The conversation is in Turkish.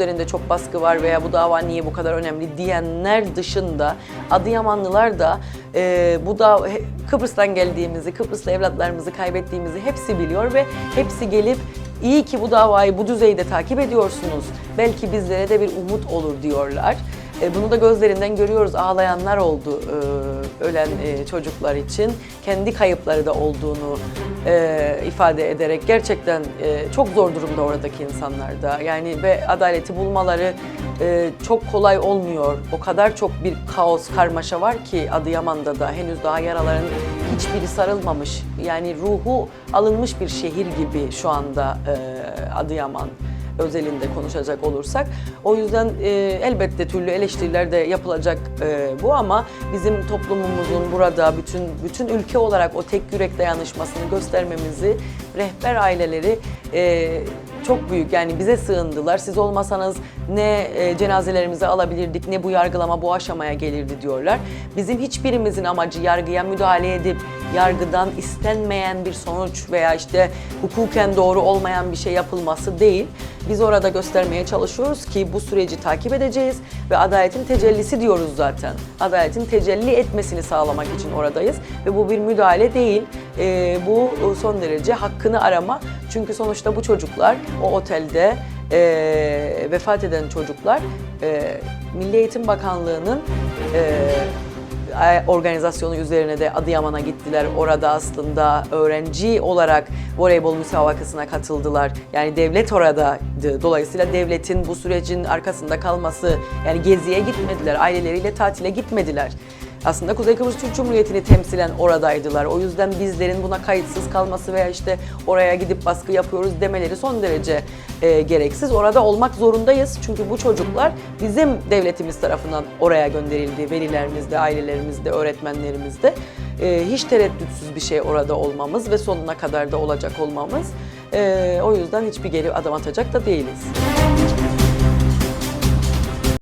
üzerinde çok baskı var veya bu dava niye bu kadar önemli diyenler dışında Adıyamanlılar da e, bu da Kıbrıs'tan geldiğimizi, Kıbrıslı evlatlarımızı kaybettiğimizi hepsi biliyor ve hepsi gelip iyi ki bu davayı bu düzeyde takip ediyorsunuz. Belki bizlere de bir umut olur diyorlar. E, Bunu da gözlerinden görüyoruz. Ağlayanlar oldu e, ölen e, çocuklar için. Kendi kayıpları da olduğunu e, ifade ederek gerçekten e, çok zor durumda oradaki insanlar da. Yani ve adaleti bulmaları e, çok kolay olmuyor. O kadar çok bir kaos, karmaşa var ki Adıyaman'da da henüz daha yaraların hiçbiri sarılmamış. Yani ruhu alınmış bir şehir gibi şu anda e, Adıyaman özelinde konuşacak olursak. O yüzden e, elbette türlü eleştiriler de yapılacak e, bu ama bizim toplumumuzun burada bütün bütün ülke olarak o tek yürek dayanışmasını göstermemizi rehber aileleri e, çok büyük yani bize sığındılar. Siz olmasanız ne e, cenazelerimizi alabilirdik ne bu yargılama bu aşamaya gelirdi diyorlar. Bizim hiçbirimizin amacı yargıya müdahale edip yargıdan istenmeyen bir sonuç veya işte hukuken doğru olmayan bir şey yapılması değil. Biz orada göstermeye çalışıyoruz ki bu süreci takip edeceğiz ve adaletin tecellisi diyoruz zaten. Adaletin tecelli etmesini sağlamak için oradayız ve bu bir müdahale değil. Ee, bu son derece hakkını arama. Çünkü sonuçta bu çocuklar o otelde e, vefat eden çocuklar e, Milli Eğitim Bakanlığı'nın e, organizasyonu üzerine de Adıyaman'a gittiler. Orada aslında öğrenci olarak voleybol müsabakasına katıldılar. Yani devlet oradaydı. Dolayısıyla devletin bu sürecin arkasında kalması, yani geziye gitmediler, aileleriyle tatile gitmediler. Aslında Kuzey Kıbrıs Türk Cumhuriyeti'ni temsilen oradaydılar. O yüzden bizlerin buna kayıtsız kalması veya işte oraya gidip baskı yapıyoruz demeleri son derece e, gereksiz. Orada olmak zorundayız çünkü bu çocuklar bizim devletimiz tarafından oraya gönderildi. Velilerimiz de, ailelerimiz de, öğretmenlerimiz de. E, hiç tereddütsüz bir şey orada olmamız ve sonuna kadar da olacak olmamız. E, o yüzden hiçbir geri adım atacak da değiliz.